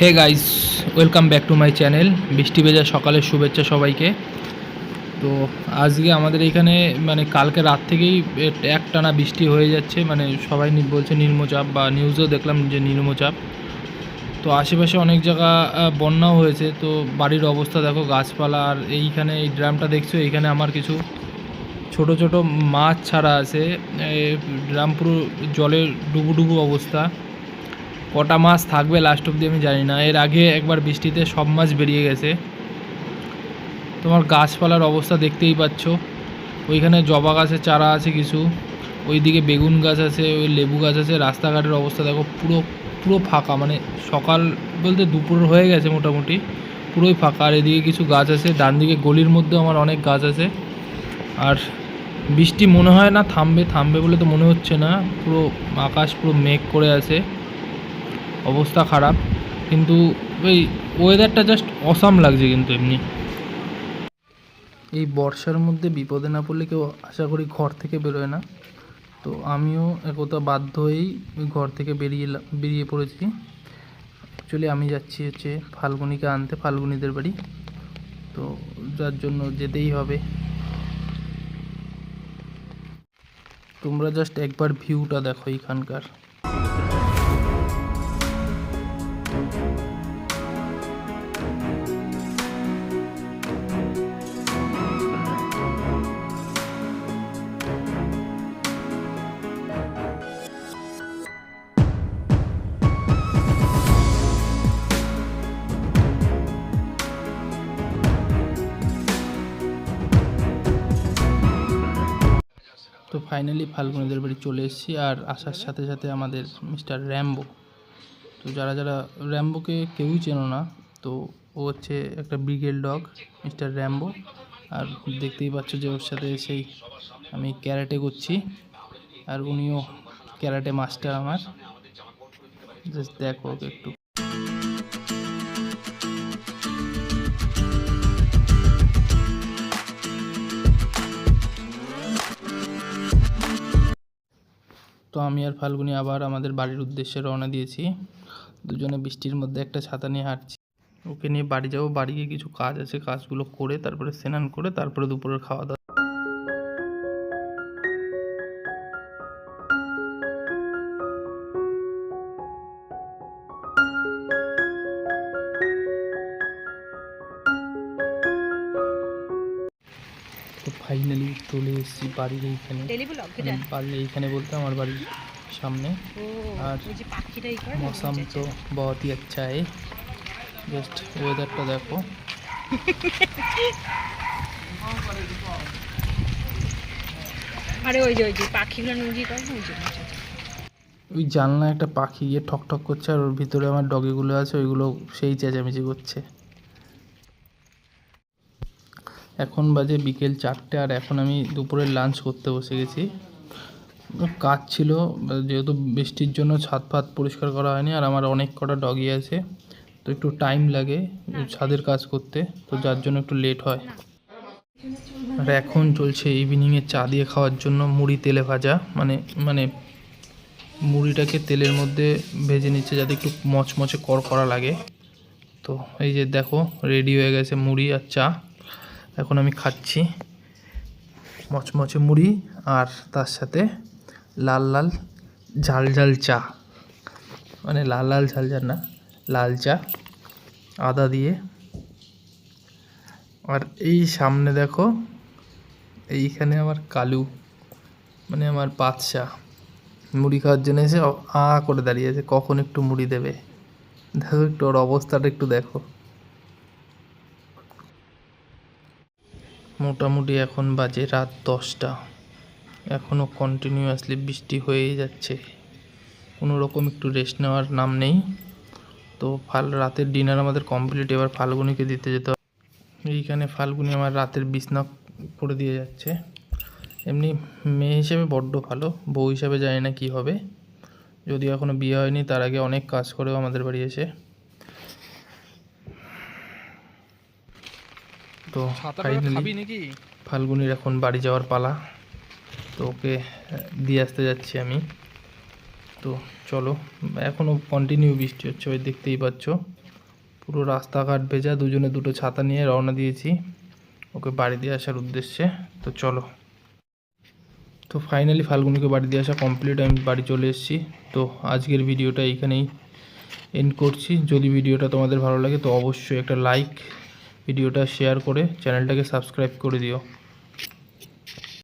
Hey guys welcome back to my channel বৃষ্টি ভেজা সকালের শুভেচ্ছা সবাইকে। তো আজকে আমাদের এখানে মানে কালকে রাত থেকেই এ- একটানা বৃষ্টি হয়ে যাচ্ছে। মানে সবাই বলছে নিম্নচাপ বা নিউজেও দেখলাম যে নিম্নচাপ। তো আশেপাশে অনেক জায়গা বন্যাও হয়েছে। তো বাড়ির অবস্থা দেখো, গাছপালা আর এইখানে এই ড্রামটা দেখছ? এইখানে আমার কিছু ছোট ছোট মাছ ছাড়া আছে। ড্রাম পুরো জলে ডুবু ডুবু অবস্থা। কটা মাছ থাকবে লাস্ট অবধি আমি জানি না। এর আগে একবার বৃষ্টিতে সব মাছ বেরিয়ে গেছে। তোমার গাছপালার অবস্থা দেখতেই পাচ্ছ। ওইখানে জবা গাছের চারা আছে কিছু। ওইদিকে বেগুন গাছ আছে, ওই লেবু গাছ আছে। রাস্তাঘাটের অবস্থা দেখো পুরো পুরো ফাঁকা। মানে সকাল বলতে দুপুর হয়ে গেছে মোটামুটি, পুরোই ফাঁকা। আর এদিকে কিছু গাছ আছে ডান দিকে গলির মধ্যে আমার অনেক গাছ আছে। আর বৃষ্টি মনে হয় না থামবে থামবে বলে তো মনে হচ্ছে না। পুরো আকাশ পুরো মেঘ করে আছে। অবস্থা খারাপ, কিন্তু ওই ওয়েদারটা জাস্ট অসাম লাগছে কিন্তু এমনি। এই বর্ষার মধ্যে বিপদে না পড়লে কেউ আশা করি ঘর থেকে বেরোয় না। তো আমিও একথা বাধ্য হয়েই ঘর থেকে বেরিয়ে বেরিয়ে পড়েছি। অ্যাকচুয়ালি আমি যাচ্ছি হচ্ছে ফাল্গুনিকে আনতে, ফাল্গুনিদের বাড়ি। তো যার জন্য যেতেই হবে। তোমরা জাস্ট একবার ভিউটা দেখো এইখানকার। তো ফাইনালি ফাল্গুনিদের বাড়ি চলে এসেছি আর আসার সাথে সাথে আমাদের মিস্টার র্যাম্বো তো যারা যারা র্যাম্বোকে কেউই চেনো না, তো ও হচ্ছে একটা ব্রিগেড ডগ মিস্টার র্যাম্বো আর দেখতেই পাচ্ছ যে ওর সাথে সেই আমি ক্যারাটে করছি, আর উনিও ক্যারাটে মাস্টার আমার। জাস্ট দেখো একটু। তো আমি আর ফাল্গুনি আবার আমাদের বাড়ির উদ্দেশ্যে রওনা দিয়েছি। দুজনে বৃষ্টির মধ্যে একটা ছাতা নিয়ে হাঁটছি। ওকে নিয়ে বাড়ি যাব, বাড়ি গিয়ে কিছু কাজ আছে, কাজগুলো করে তারপরে স্নান করে তারপরে দুপুরের খাওয়া দাওয়া ফাইনালি চলে এসেছি বাড়ির এইখানে। বাড়ির এইখানে বলতে আমার বাড়ির সামনে। আর মৌসাম তো বহুত আচ্ছা হে জাস্ট ওয়েদারটা দেখো। আরে ওই জানলায় ওই জানলা একটা পাখি গিয়ে ঠক ঠক করছে আর ওর ভিতরে আমার ডগিগুলো আছে ওইগুলো সেই চেঁচামেচি করছে। এখন বাজে বিকেল চারটে আর এখন আমি দুপুরের লাঞ্চ করতে বসে গেছি। কাজ ছিল, যেহেতু বৃষ্টির জন্য ছাদ ফাদ পরিষ্কার করা হয়নি আর আমার অনেক কটা ডগি আছে, তো একটু টাইম লাগে ছাদের কাজ করতে, তো যার জন্য একটু লেট হয়। আর এখন চলছে ইভিনিংয়ে চা দিয়ে খাওয়ার জন্য মুড়ি তেলে ভাজা মানে মানে মুড়িটাকে তেলের মধ্যে ভেজে নিচ্ছে যাতে একটু মচমচে কর করা লাগে। তো এই যে দেখো রেডি হয়ে গেছে মুড়ি আর চা। এখন আমি খাচ্ছি মচমচে মুড়ি আর তার সাথে লাল লাল ঝাল ঝাল চা। মানে লাল লাল ঝাল ঝাল না, লাল চা, আদা দিয়ে। আর এই সামনে দেখো, এইখানে আমার কালু মানে আমার বাদশা মুড়ি খাওয়ার জন্য এসে আ করে দাঁড়িয়ে আছে, কখন একটু মুড়ি দেবে? দেখো একটু ওর অবস্থাটা একটু দেখো। মোটামুটি এখন বাজে রাত দশটা। এখনও কন্টিনিউয়াসলি বৃষ্টি হয়েই যাচ্ছে। কোনো রকম একটু রেস্ট নেওয়ার নাম নেই। তো ফাল রাতের ডিনার আমাদের কমপ্লিট এবার ফাল্গুনিকে দিতে যেতে হবে। এইখানে ফাল্গুনি আমার রাতের বিছনা করে দিয়ে যাচ্ছে। এমনি মেয়ে হিসেবে বড্ড ভালো, বউ হিসাবে জানি না কী হবে। যদিও এখনও বিয়ে হয়নি, তার আগে অনেক কাজ করেও আমাদের বাড়ি এসে তো ফাইনালি ফাল্গুনির এখন বাড়ি যাওয়ার পালা। তো ওকে দিয়ে আসতে যাচ্ছি আমি। তো চলো এখনও কন্টিনিউ বৃষ্টি হচ্ছে ওই দেখতেই পাচ্ছ। পুরো রাস্তাঘাট ভেজা দুজনে দুটো ছাতা নিয়ে রওনা দিয়েছি। ওকে বাড়ি দিয়ে আসার উদ্দেশ্যে। তো চলো। তো ফাইনালি ফাল্গুনিকে বাড়ি দিয়ে আসা কমপ্লিট আমি বাড়ি চলে এসেছি। তো আজকের ভিডিওটা এইখানেই এন্ড করছি। যদি ভিডিওটা তোমাদের ভালো লাগে তো অবশ্যই একটা লাইক ভিডিওটা শেয়ার করে চ্যানেলটাকে সাবস্ক্রাইব করে দিও।